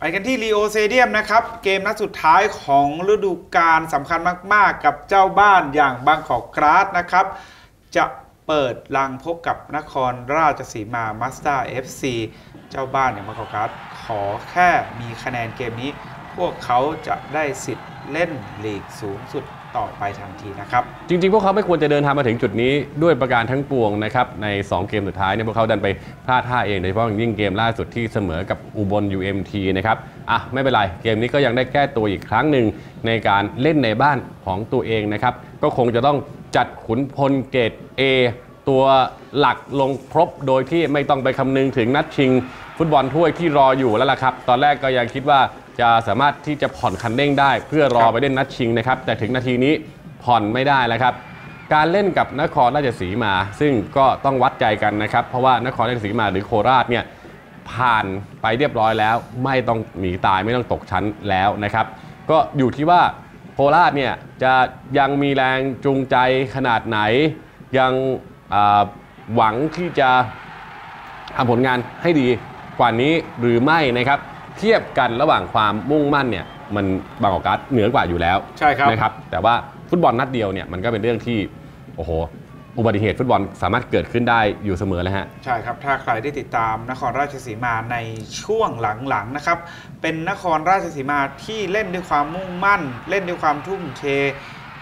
ไปกันที่ลีโอเซเดียมนะครับ เกมนัดสุดท้ายของฤดูกาลสำคัญมาก ๆ กับเจ้าบ้านอย่างบางกอกกราสนะครับ จะเปิดลังพบกับนครราชสีมามาสเตอร์เอฟซีเจ้าบ้านอย่างบางกอกกราสขอแค่มีคะแนนเกมนี้ พวกเขาจะได้สิทธิ์เล่นลีกสูงสุด ต่อไปทันทีนะครับ จริง ๆ พวกเขาไม่ควรจะเดินทางมาถึงจุดนี้ด้วยประการทั้งปวงนะครับ ใน 2 เกมสุดท้ายเนี่ยพวกเขาดันไปพลาดท่าเองโดยเฉพาะอย่างยิ่งเกมล่าสุดที่เสมอกับอุบล UMT นะครับ อะ ไม่เป็นไร เกมนี้ก็ยังได้แก้ตัวอีกครั้งหนึ่งในการเล่นในบ้านของตัวเองนะครับ ก็คงจะต้องจัดขุนพลเกต A ตัวหลักลงครบโดยที่ไม่ต้องไปคำนึงถึงนัดชิง ฟุตบอลถ้วยที่รออยู่แล้วล่ะครับ ตอนแรกก็ยังคิดว่า จะสามารถที่จะผ่อนคันเร่งได้ เพื่อรอไปเล่นนัดชิงนะครับ แต่ถึงนาทีนี้ผ่อนไม่ได้แล้วครับ การเล่นกับนครราชสีมา ซึ่งก็ต้องวัดใจกันนะครับ เพราะว่านครราชสีมาหรือโคราชเนี่ยผ่านไปเรียบร้อยแล้ว ไม่ต้องหนีตายไม่ต้องตกชั้นแล้วนะครับ ก็อยู่ที่ว่าโคราชเนี่ยจะยังมีแรงจูงใจขนาดไหน ยังอ่าหวังที่จะทำผลงานให้ดีกว่านี้หรือไม่นะครับ เทียบกันระหว่างความมุ่งมั่นเนี่ยมันบางกอกการ์ดเหนือกว่าอยู่แล้วใช่ครับนะครับ แต่ว่าฟุตบอลนัดเดียวเนี่ยมันก็เป็นเรื่องที่โอ้โหอุบัติเหตุฟุตบอลสามารถเกิดขึ้นได้อยู่เสมอเลยฮะ ใช่ครับ ถ้าใครได้ติดตามนครราชสีมาในช่วงหลังๆนะครับ เป็นนครราชสีมาที่เล่นด้วยความมุ่งมั่น เล่นด้วยความทุ่มเท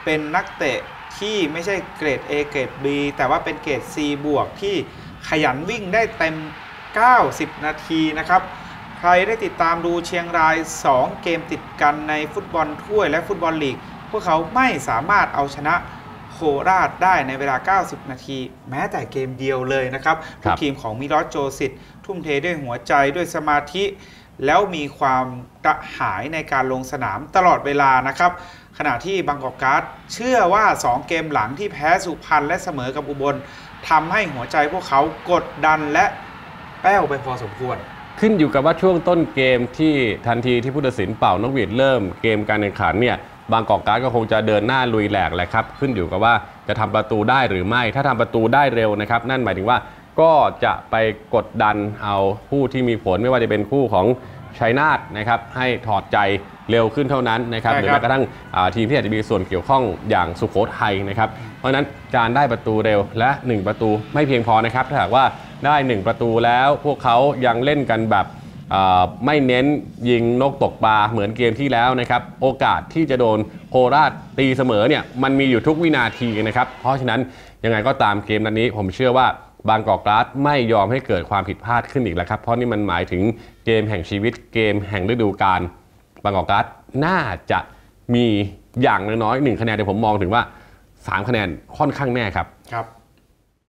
เป็นนักเตะที่ไม่ใช่เกรด A เกรด B แต่ว่าเป็นเกรด C บวกที่ขยันวิ่งได้เต็ม 90 นาทีนะครับ ใครได้ติดตามดูเชียงราย 2 เกมติดกันในฟุตบอลถ้วยและฟุตบอลลีก พวกเขาไม่สามารถเอาชนะโคราชได้ในเวลา 90 นาที แม้แต่เกมเดียวเลยนะครับครัทุบกทีมของมิรอสโจสิตทุ่มเทด้วยหัวใจด้วยสมาธิ แล้วมีความกระหายในการลงสนามตลอดเวลานะครับ ขณะที่บางกอกการ์ดเชื่อว่า 2 เกมหลังที่แพ้สุพรรณและเสมอกับอุบลทำให้หัวใจพวกเขากดดันและแป้วไปพอสมควร ขึ้นอยู่กับว่าช่วงต้นเกมที่ทันทีที่ผู้ตัดสินเป่านกหวีดเริ่มเกมการแข่งขันเนี่ยบางกอกการ์ดก็คงจะเดินหน้าลุยแหลกแหละครับ ขึ้นอยู่กับว่าจะทำประตูได้หรือไม่ ถ้าทำประตูได้เร็วนะครับ นั่นหมายถึงว่าก็จะไปกดดันเอาผู้ที่มีผลไม่ว่าจะเป็นคู่ของ ชัยนาทนะครับให้ถอดใจเร็วขึ้นเท่านั้นนะครับใช่หครับรือแม้กระทั่งอ่าทีมที่อาจจะมีส่วนเกี่ยวข้องอย่างสุโขทัยนะครับ เพราะฉะนั้นการได้ประตูเร็วและ 1 ประตูไม่เพียงพอนะครับ ถ้าหากว่าได้ 1 ประตูแล้วพวกเขายังเล่นกันแบบอ่าไม่เน้นยิงนกตกปลาเหมือนเกมที่แล้วนะครับ โอกาสที่จะโดนโคราชตีเสมอเนี่ยมันมีอยู่ทุกวินาทีนะครับ เพราะฉะนั้นยังไงก็ตามเกมนัดนี้ผมเชื่อว่า บางกอกกราสไม่ยอมให้เกิดความผิดพลาดขึ้นอีกแล้วครับ เพราะนี่มันหมายถึงเกมแห่งชีวิตเกมแห่งฤดูกาลบางกอกการ์ดน่าจะมีอย่างน้อยๆหนึ่งคะแนนแต่ผมมองถึงว่า 3 คะแนนค่อนข้างแน่ครับครับ